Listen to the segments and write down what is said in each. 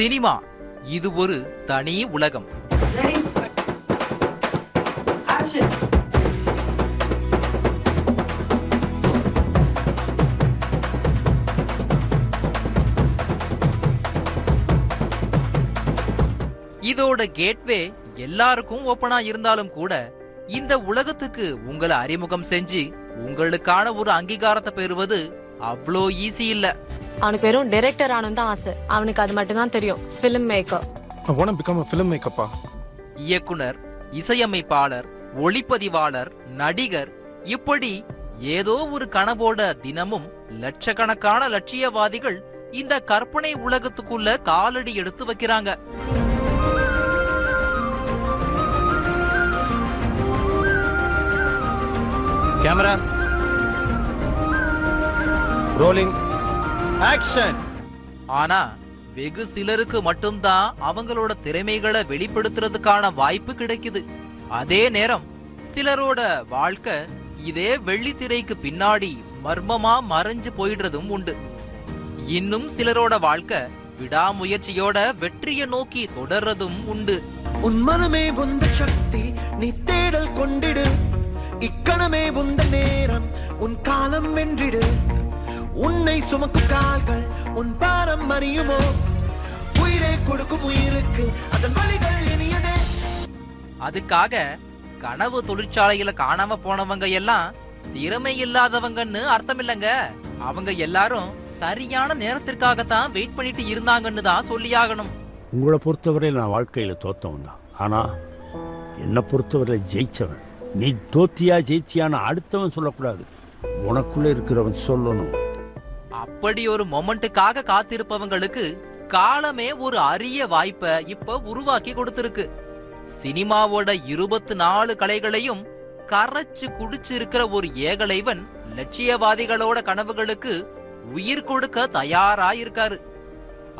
Cinema. இது ஒரு தனி உலகம்! இதோட கேட்வே எல்லாருக்கும் ஓபனா இருந்தாலும் கூட இந்த உலகத்துக்கு உங்களை அறிமுகம் செஞ்சு உங்களுக்கான ஒரு அங்கீகாரத்தை பெறுவது அவ்வளோ ஈஸி இல்ல. அவனுக்கு வெறும் டைரக்டர் ஆனு தான் ஆசை. அவனுக்கு அது மட்டும் தான் தெரியும். Film maker I want to become a filmmaker, pa. இயக்குனர் இசையமைப்பாளர் ஒளிப்பதிவாளர் நடிகர் இப்படி ஏதோ ஒரு கனவோட தினமும் லட்சக்கணக்கான லட்சியவாதிகள் இந்த கற்பனை உலகத்துக்குள்ள காலடி எடுத்து வைக்கிறாங்க. Camera Rolling. ஆக்ஷன் ஆனா வெகு சிலருக்கு மட்டும்தான் அவங்களோட திறமைகளை வெளிப்படுத்துறதுக்கான வாய்ப்பு கிடைக்குது. அதே நேரம் சிலரோட வாழ்க்கை இதே வெள்ளித்திரைக்கு பின்னாடி மர்மமா மறைஞ்சு போயிடுறதும் உண்டு. இன்னும் சிலரோட வாழ்க்கை விடாமுயற்சியோட வெற்றியை நோக்கி தொடர்றதும் உண்டு. உன் மனமே உந்த சக்தி நீ தேடல் கொண்டிடு. இக்கணமே உந்த நேரம் உன் காலம் வென்றிடு. உன்னை சுமக்கும் கால்கள் உன் பாரம் அறியுமோ? உயிரை கொடுக்கும் உயிருக்கு அதன் வழிகள் இனியதே. அதுக்காக கனவு தொழிற்சாலையில காணாம போனவங்க எல்லாம் திறமை இல்லாதவங்கன்னு அர்த்தம் இல்லங்க அவங்க எல்லாரும் சரியான நேரத்திற்காகத்தான் வெயிட் பண்ணிட்டு இருந்தாங்கன்னு தான் சொல்லியாகணும் உங்களை பொறுத்தவரை நான் வாழ்க்கையில் தோத்தவன் தான். ஆனால் என்னை பொறுத்தவரை ஜெயிச்சவன். நீ தோத்தியா ஜெயிச்சியான்னு அடுத்தவன் சொல்லக்கூடாது. உனக்குள்ள இருக்கிறவன் சொல்லணும். அப்படி ஒரு மொமெண்ட்டுக்காக காத்திருப்பவங்களுக்கு காலமே ஒரு அரிய வாய்ப்பை இப்ப உருவாக்கி கொடுத்திருக்கு. சினிமாவோட இருபத்து நாலு கலைகளையும் கரைச்சு குடிச்சிருக்கிற ஒரு ஏகலைவன் லட்சியவாதிகளோட கனவுகளுக்கு உயிர் கொடுக்க தயாரா இருக்காரு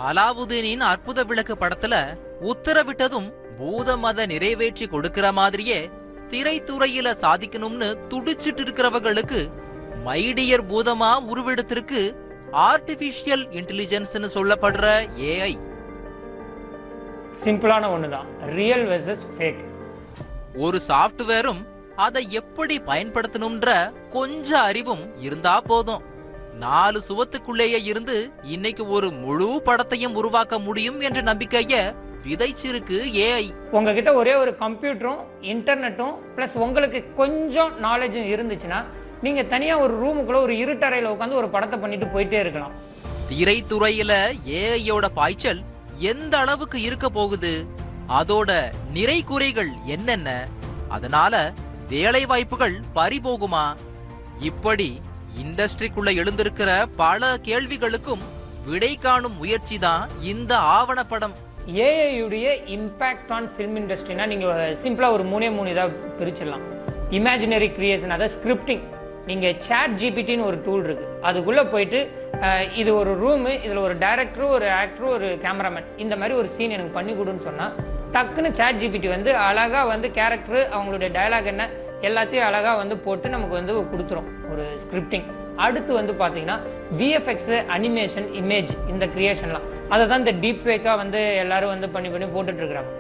அலாவுதீனின் அற்புத விளக்கு படத்துல உத்தரவிட்டதும் பூத மத நிறைவேற்றி கொடுக்கிற மாதிரியே திரைத்துறையில சாதிக்கணும்னு துடிச்சிட்டு இருக்கிறவங்களுக்கு மைடியர் பூதமா உருவெடுத்திருக்கு ஆர்டிபிஷியல் இன்டெலிஜென்ஸ்னு சொல்லப்படுற ஏஐ சிம்பிளான ஒன்று தான் ரியல் வெர்சஸ் ஃபேக் ஒரு சாஃப்ட்வேரும் அதை எப்படி பயன்படுத்தணும்ன்ற கொஞ்ச அறிவும் இருந்தா போதும். நாலு சுவத்துக்குள்ளேயே இருந்து இன்னைக்கு ஒரு முழு படத்தையும் உருவாக்க முடியும் என்ற நம்பிக்கைய விதைச்சிருக்கு ஏஐ உங்ககிட்ட ஒரே ஒரு கம்ப்யூட்டரும் இன்டர்நெட்டும் ப்ளஸ் உங்களுக்கு கொஞ்சம் நாலேஜும் இருந்துச்சுன்னா நீங்கள் தனியாக ஒரு ரூமுக்குள்ளே ஒரு இருட்டறையில் உட்காந்து ஒரு படத்தை பண்ணிட்டு போயிட்டே இருக்கலாம். திரைத்துறையில ஏஐயோட பாய்ச்சல் எந்த அளவுக்கு இருக்க போகுது? அதோட நிறை குறைகள் என்னென்ன? அதனால வேலை வாய்ப்புகள் பறிபோகுமா? இப்படி இண்டஸ்ட்ரிக்குள்ள எழுந்திருக்கிற பல கேள்விகளுக்கும் விடை காணும் முயற்சி தான் இந்த ஆவணப்படம். ஏஐயுடைய இம்பேக்ட் ஆன் ஃபிலிம் இண்டஸ்ட்ரினா நீங்கள் சிம்பிளாக ஒரு மூணே மூணு இதாக பிரிச்சிடலாம். இமேஜினரி கிரியேஷன் அதாவது ஸ்கிரிப்டிங் நீங்கள் சேட் ஜிபிடின்னு ஒரு டூல் இருக்குது அதுக்குள்ளே போயிட்டு இது ஒரு ரூமு இதில் ஒரு டைரக்டரும் ஒரு ஆக்டரும் ஒரு கேமராமேன் இந்த மாதிரி ஒரு சீன் எனக்கு பண்ணி கொடுன்னு சொன்னால் டக்குன்னு சேட் ஜிபிடி வந்து அழகாக வந்து கேரக்டர் அவங்களுடைய டயலாக் என்ன எல்லாத்தையும் அழகாக வந்து போட்டு நமக்கு வந்து கொடுத்துரும் ஒரு ஸ்கிரிப்டிங் அடுத்து வந்து பார்த்தீங்கன்னா விஎஃப்எக்ஸ் அனிமேஷன் இமேஜ் இந்த கிரியேஷன்லாம் அதை தான் இந்த டீப் ஃபேக்காக வந்து எல்லாரும் வந்து பண்ணி பண்ணி போட்டுட்ருக்குறாங்க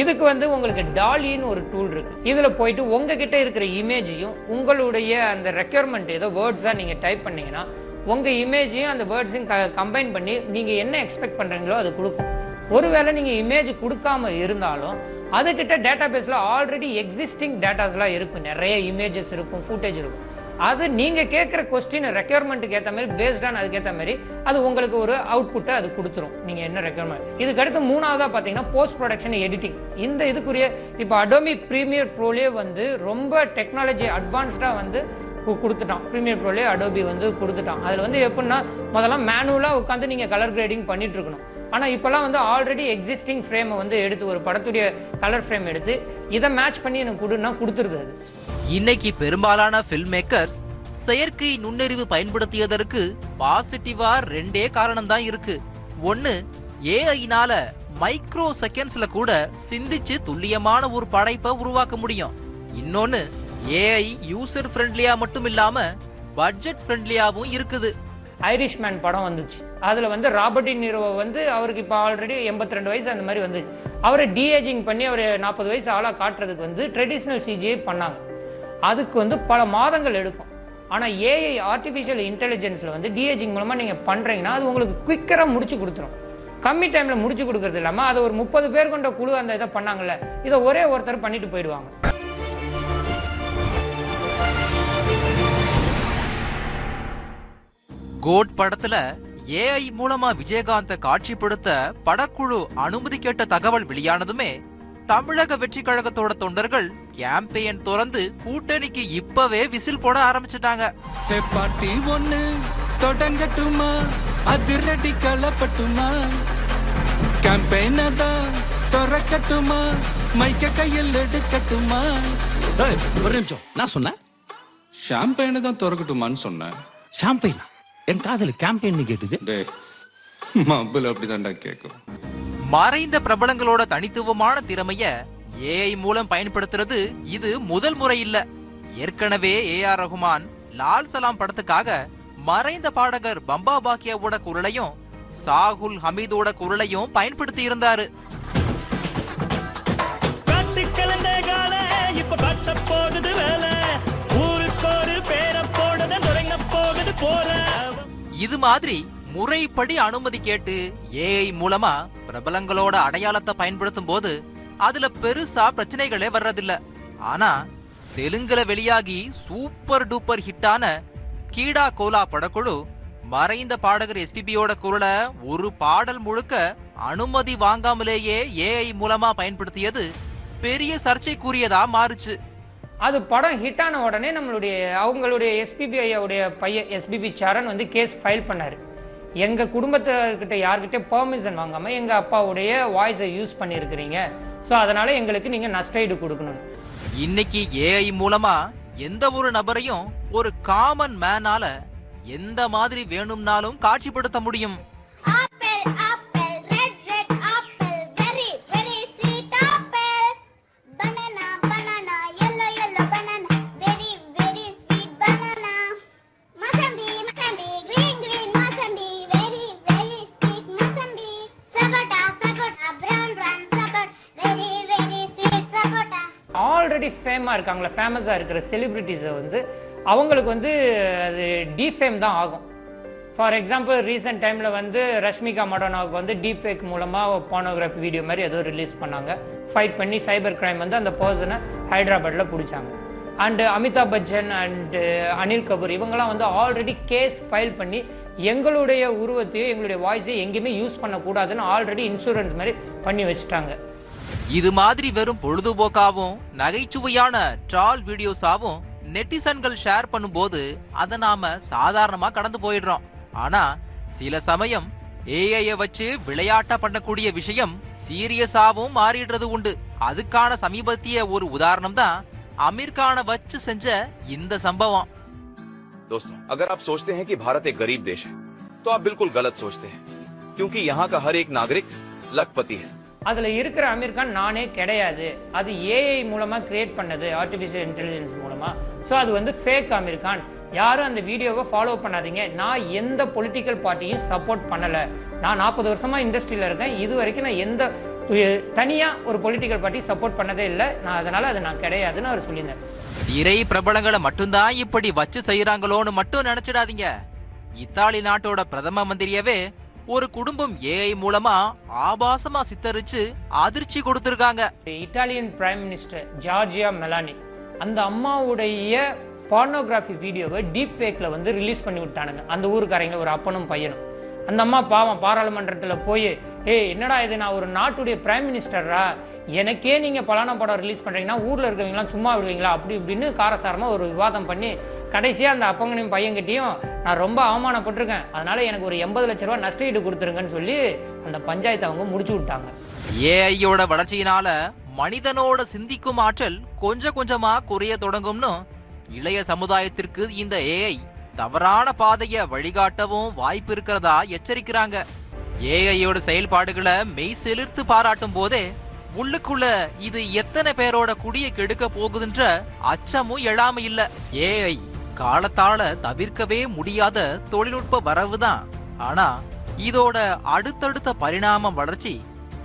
இதுக்கு வந்து உங்களுக்கு டாலின்னு ஒரு டூல் இருக்கு. இதுல போயிட்டு உங்ககிட்ட இருக்கிற இமேஜையும் உங்களுடைய அந்த ரெக்யர்மெண்ட் ஏதோ வேர்ட்ஸா நீங்க டைப் பண்ணீங்கன்னா உங்க இமேஜையும் அந்த வேர்ட்ஸையும் கம்பைன் பண்ணி நீங்க என்ன எக்ஸ்பெக்ட் பண்றீங்களோ அது கொடுக்கும். ஒருவேளை நீங்க இமேஜ் கொடுக்காம இருந்தாலும் அதுகிட்ட டேட்டா பேஸ்ல ஆல்ரெடி எக்ஸிஸ்டிங் டேட்டாஸ்லாம் இருக்கும். நிறைய இமேஜஸ் இருக்கும் ஃபுட்டேஜ் இருக்கும். அது நீங்க கேட்குற கொஸ்டின் ரெக்யர்மெண்ட்டுக்கு ஏற்ற மாதிரி பேஸ்டான அதுக்கேற்ற மாதிரி அது உங்களுக்கு ஒரு அவுட்புட்டை அது கொடுத்துரும். நீங்க என்ன ரெக்யர்மெண்ட் இதுக்கு அடுத்து மூணாவதா பார்த்தீங்கன்னா போஸ்ட் ப்ரொடக்ஷன் எடிட்டிங் இந்த இதுக்குரிய இப்போ அடோமி ப்ரீமியர் ப்ரோலே வந்து ரொம்ப டெக்னாலஜி அட்வான்ஸ்டாக வந்து கொடுத்துட்டான். ப்ரீமியர் ப்ரோலே அடோபி வந்து கொடுத்துட்டான். அதில் வந்து எப்படின்னா முதல்ல மேனுவலாக உட்காந்து நீங்கள் கலர் கிரேடிங் பண்ணிட்டு இருக்கணும். ஆனால் இப்போல்லாம் வந்து ஆல்ரெடி எக்ஸிஸ்டிங் ஃப்ரேமை வந்து எடுத்து ஒரு படத்துடைய கலர் ஃப்ரேம் எடுத்து இதை மேட்ச் பண்ணி எனக்கு கொடுன்னா கொடுத்துருது இன்னைக்கு பெரும்பாலான ஃபில்ம் மேக்கர்ஸ் செயற்கை நுண்ணறிவு பயன்படுத்தியதற்கு பாசிட்டிவா ரெண்டே காரணம் தான் இருக்கு ஒன்னு ஏஐனால மைக்ரோ செகண்ட்ஸ்ல கூட சிந்திச்சு துல்லியமான ஒரு படைப்பை உருவாக்க முடியும். இன்னொன்னு ஏஐ யூசர் ஃப்ரெண்ட்லியா மட்டும் இல்லாம பட்ஜெட் ஃப்ரெண்ட்லியாவும் இருக்குது. ஐரிஷ்மேன் படம் வந்துச்சு. அதில் வந்து ராபர்ட் நீரோ வந்து அவருக்கு இப்போ ஆல்ரெடி எண்பத்தி ரெண்டு வயசு அந்த மாதிரி வந்துச்சு. அவரை டிஏஜிங் பண்ணி அவர் நாற்பது வயசு ஆளாக காட்டுறதுக்கு வந்து ட்ரெடிஷ்னல் சிஜிஐ பண்ணாங்க. அதுக்கு வந்து பல மாதங்கள் எடுக்கும். ஆனால் ஏஐ ஆர்டிஃபிஷியல் இன்டெலிஜென்ஸில் வந்து டிஏஜிங் மூலமாக நீங்கள் பண்ணுறீங்கன்னா அது உங்களுக்கு குயிக்கராக முடிச்சு கொடுத்துரும். கம்மி டைமில் முடிச்சு கொடுக்கறது இல்லாமல் அதை ஒரு முப்பது பேர் கொண்ட குழு அந்த இதை பண்ணாங்கல்ல இதை ஒரே ஒருத்தர் பண்ணிட்டு போயிடுவாங்க. கோட் படத்துல ஏஐ மூலமா விஜயகாந்த காட்சிப்படுத்த படக்குழு அனுமதி கேட்ட தகவல் வெளியானதுமே தமிழக வெற்றி கழகத்தோட தொண்டர்கள் கேம்பெயின் திறந்து கூட்டணிக்கு இப்பவே விசில் போட ஆரம்பிச்சிட்டாங்க. பாட்டி ஒண்ணு தொடங்கட்டுமா? அதிரடி கலப்பட்டுமா? கேம்பெயின் தான் திறக்கட்டுமா? மைக்க கையில் எடுக்கட்டுமா? ஒரு நிமிஷம். நான் சொன்னேன்? ஷாம்பெயினை தான் திறக்கட்டுமான்னு சொன்னேன். ஷாம்பெயினா என் காதல கேம்பெயின் கேட்டுது. டேய் மப்பிள் அப்படிதான்டா கேட்கும் மறைந்த பிரபலங்களோட தனித்துவமான திறமைய ஏஐ மூலம் பயன்படுத்துறது இது முதல் முறை இல்ல. ஏற்கனவே ஏ ஆர் ரகுமான் லால் சலாம் படத்துக்காக மறைந்த பாடகர் பம்பா பாக்கியாவோட குரலையும் சாகுல் ஹமீதோட குரலையும் பயன்படுத்தி இருந்தாரு. இது மாதிரி முறைப்படி அனுமதி கேட்டு ஏஐ மூலமா பிரபலங்களோட அடையாளத்தை பயன்படுத்தும் போது அதுல பெருசா பிரச்சனைகளே வர்றதில்ல. ஆனா தெலுங்குல வெளியாகி சூப்பர் டூப்பர் ஹிட்டான கீடா கோலா படக்குழு மறைந்த பாடகர் எஸ்பிபியோட குரலை ஒரு பாடல் முழுக்க அனுமதி வாங்காமலேயே ஏஐ மூலமா பயன்படுத்தியது பெரிய சர்ச்சைக்குரியதா மாறுச்சு. அது படம் ஹிட் ஆன உடனே நம்மளுடைய அவங்களுடைய எஸ்பிபி ஐயாவுடைய பையன் எஸ்பிபி சரண் வந்து கேஸ் ஃபைல் பண்ணார். எங்கள் குடும்பத்தினர்கிட்ட யார்கிட்டே பெர்மிஷன் வாங்காமல் எங்கள் அப்பாவுடைய வாய்ஸை யூஸ் பண்ணியிருக்கிறீங்க. ஸோ அதனால எங்களுக்கு நீங்க நஷ்டஈடு கொடுக்கணும். இன்னைக்கு ஏஐ மூலமா எந்த ஒரு நபரையும் ஒரு காமன் மேனால எந்த மாதிரி வேணும்னாலும் காட்சிப்படுத்த முடியும். ஆல்ரெடி ஃபேமாக இருக்காங்களே ஃபேமஸாக இருக்கிற செலிப்ரிட்டிஸை வந்து அவங்களுக்கு வந்து அது டிஃபேம் தான் ஆகும். ஃபார் எக்ஸாம்பிள் ரீசெண்ட் டைமில் வந்து ரஷ்மிகா மடோனாவுக்கு வந்து டீப் ஃபேக் மூலமாக போனோகிராஃபி வீடியோ மாதிரி ஏதோ ரிலீஸ் பண்ணாங்க. ஃபைட் பண்ணி சைபர் கிரைம் வந்து அந்த பர்சனை ஹைதராபாத்தில் பிடிச்சாங்க. அண்டு அமிதாப் பச்சன் அண்டு அனில் கபூர் இவங்கெல்லாம் வந்து ஆல்ரெடி கேஸ் ஃபைல் பண்ணி எங்களுடைய உருவத்தையோ எங்களுடைய வாய்ஸையோ எங்கேயுமே யூஸ் பண்ணக்கூடாதுன்னு ஆல்ரெடி இன்சூரன்ஸ் மாதிரி பண்ணி வச்சுட்டாங்க. இது மாதிரி வெறும் பொழுதுபோக்காவும் நகைச்சுவையான ட்ரால் வீடியோஸாவும் நெட்டிசன்கள் ஷேர் பண்ணும்போது அதை நாம சாதாரணமா கடந்து போயிடுறோம் ஆனா சில சமயம் ஏஐய வச்சு விளையாட்டா பண்ணக்கூடிய விஷயம் சீரியஸாவும் மாறிடுறது உண்டு அதுக்கான சமீபத்திய ஒரு உதாரணம் தான் அமீர் கானை வச்சு செஞ்ச இந்த சம்பவம் दोस्तों अगर आप सोचते हैं कि भारत एक गरीब देश है तो आप बिल्कुल गलत सोचते हैं क्योंकि यहाँ का हर एक नागरिक लखपति है அதுல இருக்கிற அமீர் கான் நானே கிடையாது. அது ஏஐ மூலமா கிரியேட் பண்ணது ஆர்டிஃபிஷியல் இன்டெலிஜென்ஸ் மூலமா. ஸோ அது வந்து ஃபேக் அமீர் கான். யாரும் அந்த வீடியோவை ஃபாலோ பண்ணாதீங்க. நான் எந்த பொலிட்டிக்கல் பார்ட்டியும் சப்போர்ட் பண்ணல. நான் நாற்பது வருஷமா இண்டஸ்ட்ரியில இருக்கேன். இது வரைக்கும் நான் எந்த தனியாக தனியா ஒரு பொலிட்டிக்கல் பார்ட்டி சப்போர்ட் பண்ணதே இல்லை. நான் அதனால அது நான் கிடையாதுன்னு அவர் சொல்லியிருந்தேன் இறை பிரபலங்களை மட்டும்தான் இப்படி வச்சு செய்யறாங்களோன்னு மட்டும் நினைச்சிடாதீங்க. இத்தாலி நாட்டோட பிரதம மந்திரியவே ஒரு குடும்பம் ஏஐ மூலமா ஆபாசமா சித்தரிச்சு அதிர்ச்சி கொடுத்திருக்காங்க. Italian prime minister Giorgia Meloni அந்த அம்மாவுடைய பார்னோகிராஃபி வீடியோவை டீப் ஃபேக்ல வந்து ரிலீஸ் பண்ணி விட்டானுங்க. அந்த ஊருக்காரங்க ஒரு அப்பனும் பையனும். அந்த அம்மா பாவம் பாராளுமன்றத்தில் போய் ஏய் என்னடா இது நான் ஒரு நாட்டுடைய பிரைம் மினிஸ்டரா எனக்கே நீங்கள் பலான படம் ரிலீஸ் பண்ணுறீங்கன்னா ஊரில் இருக்கவங்களாம் சும்மா விடுவீங்களா? அப்படி இப்படின்னு காரசாரமாக ஒரு விவாதம் பண்ணி கடைசியாக அந்த அப்பங்கனையும் பையன்கிட்டையும் நான் ரொம்ப அவமானப்பட்டிருக்கேன். அதனால எனக்கு ஒரு எண்பது லட்ச ரூபா நஷ்டஈடு கொடுத்துருங்கன்னு சொல்லி அந்த பஞ்சாயத்தை அவங்க முடிச்சு விட்டாங்க. ஏஐயோட வளர்ச்சியினால மனிதனோட சிந்திக்கும் ஆற்றல் கொஞ்சம் கொஞ்சமா குறைய தொடங்கும்னு இளைய சமுதாயத்திற்கு இந்த ஏஐ தவறான பாதைய வழிகாட்டவும் வாய்ப்பு இருக்கிறதா எச்சரிக்கிறாங்க. ஏஐயோட செயல்பாடுகளை மெய் செலுத்து பாராட்டும் போதே உள்ளுக்குள்ள இது எத்தனை பேரோட குடிய கெடுக்க போகுதுன்ற அச்சமும் எழாம இல்ல. ஏஐ காலத்தால தவிர்க்கவே முடியாத தொழில்நுட்ப வரவுதான். ஆனா இதோட அடுத்தடுத்த பரிணாம வளர்ச்சி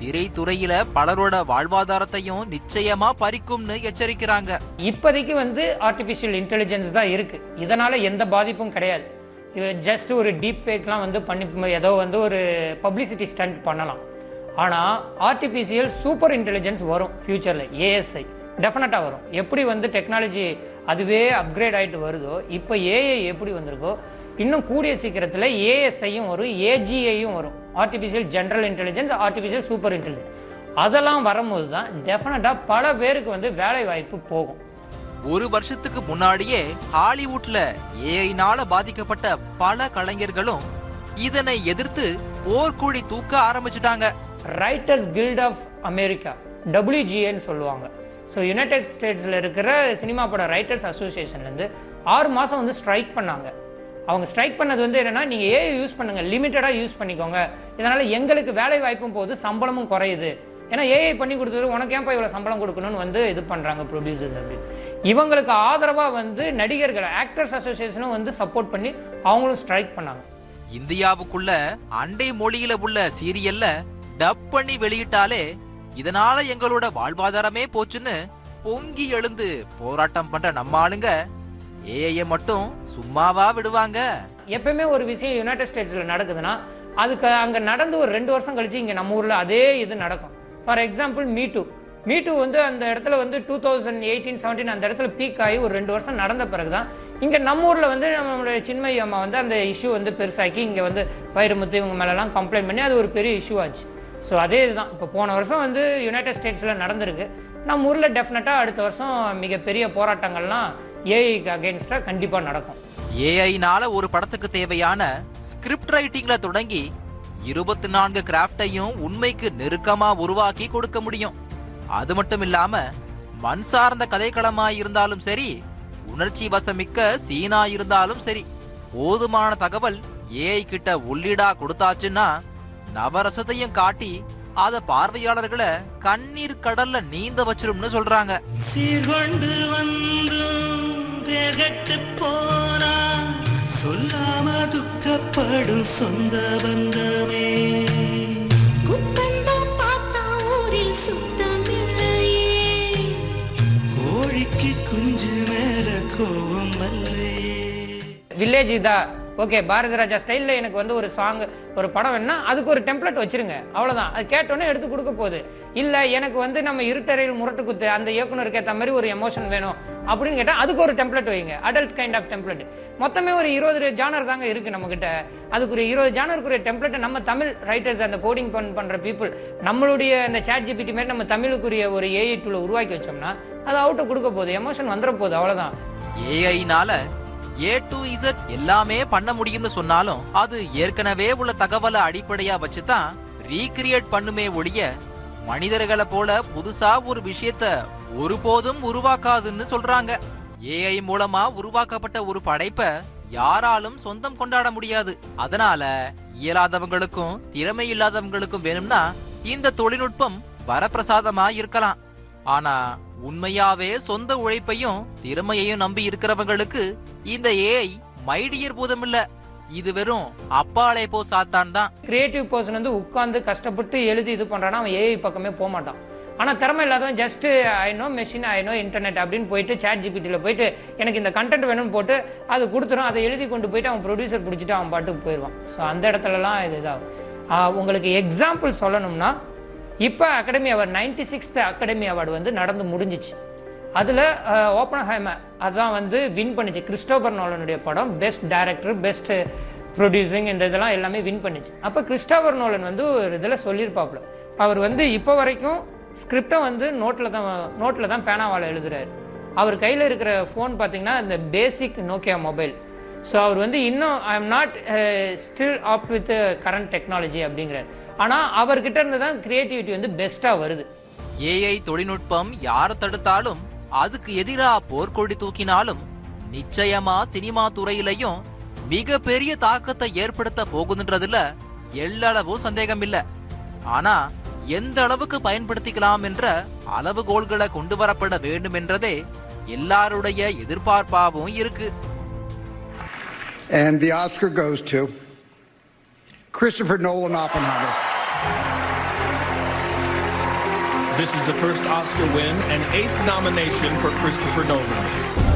திரைத்துறையில பலரோட வாழ்வாதாரத்தையும் நிச்சயமா பறிக்கும்னு எச்சரிக்கிறாங்க. இப்போதைக்கு வந்து ஆர்டிஃபிஷியல் இன்டெலிஜென்ஸ் தான் இருக்கு. இதனால எந்த பாதிப்பும் கிடையாது. ஜஸ்ட் ஒரு டீப் ஃபேக்லாம் வந்து பண்ணி ஏதோ வந்து ஒரு பப்ளிசிட்டி ஸ்டண்ட் பண்ணலாம். ஆனால் ஆர்டிஃபிஷியல் சூப்பர் இன்டெலிஜென்ஸ் வரும் ஃபியூச்சரில் ஏஎஸ்ஐ டெஃபினட்டாக வரும். எப்படி வந்து டெக்னாலஜி அதுவே அப்கிரேட் ஆகிட்டு வருதோ இப்போ ஏஐ எப்படி வந்திருக்கோ இன்னும் கூடிய சீக்கிரத்தில் ஏஎஸ்ஐயும் வரும் ஏஜிஐயும் வரும். Artificial general intelligence artificial super intelligence அதெல்லாம் வரும்போது தான் டெஃபினட்டாக பல பேருக்கு வந்து வேலை வாய்ப்பு போகும். ஒரு வருஷத்துக்கு முன்னாடியே ஹாலிவுட்ல ஏஐனால பாதிக்கப்பட்ட பல கலைஞர்களும் இதனை எதிர்த்து போர்க்குழி தூக்க ஆரம்பிச்சிட்டாங்க. ரைட்டர்ஸ் கில்ட் ஆஃப் அமெரிக்கா டபிள்யூஜிஏன்னு சொல்லுவாங்க. ஸோ யுனைடெட் ஸ்டேட்ஸில் இருக்கிற சினிமா பட ரைட்டர்ஸ் அசோசியேஷன்லேருந்து ஆறு மாதம் வந்து ஸ்ட்ரைக் பண்ணாங்க. அவங்க ஸ்ட்ரைக் பண்ணது வந்து என்னன்னா நீங்கள் ஏஐ யூஸ் பண்ணுங்கள் லிமிட்டடாக யூஸ் பண்ணிக்கோங்க. இதனால் எங்களுக்கு வேலை வாய்ப்பும் போகுது சம்பளமும் குறையுது. ஏன்னா ஏஐ பண்ணி கொடுத்தது உனக்கு ஏன்பா இவ்வளோ சம்பளம் கொடுக்கணும்னு வந்து இது பண்ணுறாங்க ப்ரொடியூசர்ஸ் அப்படி. இவங்களுக்கு ஆதரவாக வந்து நடிகர்கள் ஆக்டர்ஸ் அசோசியேஷனும் வந்து சப்போர்ட் பண்ணி அவங்களும் ஸ்ட்ரைக் பண்ணாங்க. இந்தியாவுக்குள்ள அண்டை மொழியில உள்ள சீரியல்ல டப் பண்ணி வெளியிட்டாலே இதனால எங்களோட வாழ்வாதாரமே போச்சுன்னு பொங்கி எழுந்து போராட்டம் பண்ற நம்ம ஆளுங்க ஏஐய மட்டும் சும்மாவா விடுவாங்க. எப்பயுமே ஒரு விஷயம் யுனைடெட் ஸ்டேட்ஸில் நடக்குதுன்னா அதுக்கு அங்கே நடந்து ஒரு ரெண்டு வருஷம் கழிச்சு இங்கே நம்ம ஊரில் அதே இது நடக்கும். ஃபார் எக்ஸாம்பிள் மீ மீ வந்து அந்த இடத்துல வந்து டூ தௌசண்ட் எயிட்டீன் செவன்டீன் அந்த இடத்துல பீக் ஆகி ஒரு ரெண்டு வருஷம் நடந்த பிறகு தான் இங்கே நம்ம ஊரில் வந்து நம்மளுடைய சின்மயி அம்மா வந்து அந்த இஷ்யூ வந்து பெருசாக்கி இங்கே வந்து வைரமுத்து இவங்க மேலெல்லாம் கம்ப்ளைண்ட் பண்ணி அது ஒரு பெரிய இஷ்யூ ஆச்சு. ஸோ அதே இதுதான். இப்போ போன வருஷம் வந்து யுனைடெட் ஸ்டேட்ஸில் நடந்திருக்கு. நம்ம ஊரில் டெஃபினட்டாக அடுத்த வருஷம் மிகப்பெரிய போராட்டங்கள்லாம் ஏஐக்கு அகேன்ஸ்டாக கண்டிப்பாக நடக்கும். ஏஐனால ஒரு படத்துக்கு தேவையான ஸ்கிரிப்ட் ரைட்டிங்ல தொடங்கி இருபத்தி நான்கு கிராஃப்டையும் உண்மைக்கு நெருக்கமா உருவாக்கி கொடுக்க முடியும். அது மட்டும் இல்லாம மண் சார்ந்த கதைக்களமா இருந்தாலும் சரி உணர்ச்சி வசமிக்க சீனா இருந்தாலும் சரி போதுமான தகவல் ஏஐ கிட்ட உள்ளீடா கொடுத்தாச்சுன்னா நவரசத்தையும் காட்டி அத பார்வையாளர்களை கண்ணீர் கடல்ல நீந்த வச்சிரும்னு சொல்றாங்க. சீர்கொண்டு வந்தும் வேகட்டு போனா சொல்லாம துக்கப்படும் சொந்த பந்தமே. கோழிக்கு குஞ்சு மேல கோபம் அல்லையே. வில்லேஜ் இதா ஓகே பாரதி ராஜா ஸ்டைலில் எனக்கு வந்து ஒரு சாங் ஒரு படம் வேணும்னா அதுக்கு ஒரு டெம்ப்ளேட் வச்சிருங்க. அவ்வளோதான் அது கேட்டோன்னே எடுத்து கொடுக்க போகுது. இல்லை எனக்கு வந்து நம்ம இருட்டறையில் முரட்டு குத்து அந்த இயக்குனருக்கு ஏற்ற மாதிரி ஒரு எமோஷன் வேணும் அப்படின்னு கேட்டால் அதுக்கு ஒரு டெம்ப்ளேட் வைங்க. அடல்ட் கைண்ட் ஆஃப் டெம்ப்ளேட் மொத்தமே ஒரு இருபது ஜானர் தாங்க இருக்கு நம்ம கிட்ட இருபது ஜானருக்குரிய டெம்ப்ளெட்டை நம்ம தமிழ் ரைட்டர்ஸ் அந்த கோடிங் பண் பண்ணுற பீப்புள் நம்மளுடைய அந்த சேட் ஜிபிடி மாதிரி நம்ம தமிழுக்குரிய ஒரு ஏஐ டூலை உருவாக்கி வச்சோம்னா அது அவுட்டை கொடுக்க போகுது. எமோஷன் வந்துட போகுது. அவ்வளோதான் ஏஐனால ஏ டு இசட் எல்லாமே பண்ண முடியும்னு சொன்னாலும் அது ஏற்கனவே உள்ள தகவலை அடிப்படையா வச்சுதான் ரீக்ரியேட் பண்ணுமே ஒழிய மனிதர்களை போல புதுசா ஒரு விஷயத்த ஒருபோதும் உருவாக்காதுன்னு சொல்றாங்க. ஏஐ மூலமா உருவாக்கப்பட்ட ஒரு படைப்ப யாராலும் சொந்தம் கொண்டாட முடியாது. அதனால இயலாதவங்களுக்கும் திறமை இல்லாதவங்களுக்கும் வேணும்னா இந்த தொழில்நுட்பம் வரப்பிரசாதமா இருக்கலாம். ஆனா உண்மையாவே சொந்த உழைப்பையும் திறமையையும் நம்பி இருக்கிறவங்களுக்கு இந்த ஏஐ மைடியர் பூதம் இல்ல இது வெறும் அப்பாலே போ சாத்தான் தான். கிரியேட்டிவ் பர்சன் வந்து உட்கார்ந்து கஷ்டப்பட்டு எழுதி இது பண்றான்னா அவன் ஏஐ பக்கமே போக மாட்டான். ஆனா திறமை இல்லாதவன் just I know machine I know internet அப்படின்னு போயிட்டு சேட் ஜிபிடியில் போயிட்டு எனக்கு இந்த கண்டென்ட் வேணும்னு போட்டு அது கொடுத்துரும் அதை எழுதி கொண்டு போயிட்டு அவன் ப்ரொடியூசர் பிடிச்சிட்டு அவன் பாட்டுக்கு போயிடுவான். ஸோ அந்த இடத்துலலாம் இது இதாகும். உங்களுக்கு எக்ஸாம்பிள் சொல்லணும்னா இப்போ Academy award ninety sixth Academy award வந்து நடந்து முடிஞ்சிச்சு. அதில் ஓப்பன் ஹைமர் அதான் வந்து வின் பண்ணிச்சு. கிறிஸ்டோபர் நோலனுடைய படம் பெஸ்ட் டைரக்டர் பெஸ்ட் ப்ரொடியூசிங் இந்த இதெல்லாம் எல்லாமே வின் பண்ணிச்சு. அப்போ கிறிஸ்டோபர் நோலன் வந்து ஒரு இதில் சொல்லியிருப்பாப்புல. அவர் வந்து இப்போ வரைக்கும் ஸ்கிரிப்டை வந்து நோட்டில் தான் நோட்டில் தான் பேனாவால் எழுதுறாரு. அவர் கையில் இருக்கிற ஃபோன் பார்த்தீங்கன்னா இந்த பேசிக் நோக்கியா மொபைல் ஸோ அவர் வந்து இன்னும் I am not still up with current technology அப்படிங்கிறார். ஆனால் அவர்கிட்ட இருந்து தான் கிரியேட்டிவிட்டி வந்து பெஸ்ட்டாக வருது. ஏஐ தொழில்நுட்பம் யாரை தடுத்தாலும் அதுக்கு எதிராக போர்க்கொடி தூக்கினாலும் நிச்சயமா சினிமா துறையிலையும் மிகப்பெரிய தாக்கத்தை ஏற்படுத்த போகுதுன்றதுல எல்லளவும் சந்தேகம் இல்லை. ஆனா எந்த அளவுக்கு பயன்படுத்திக்கலாம் என்ற அளவுகோல்களை கொண்டு வரப்பட வேண்டும் என்றதே எல்லாருடைய எதிர்பார்ப்பாவும் இருக்கு. And the Oscar goes to Christopher Nolan Oppenheimer. This is the first Oscar win and eighth nomination for Christopher Nolan.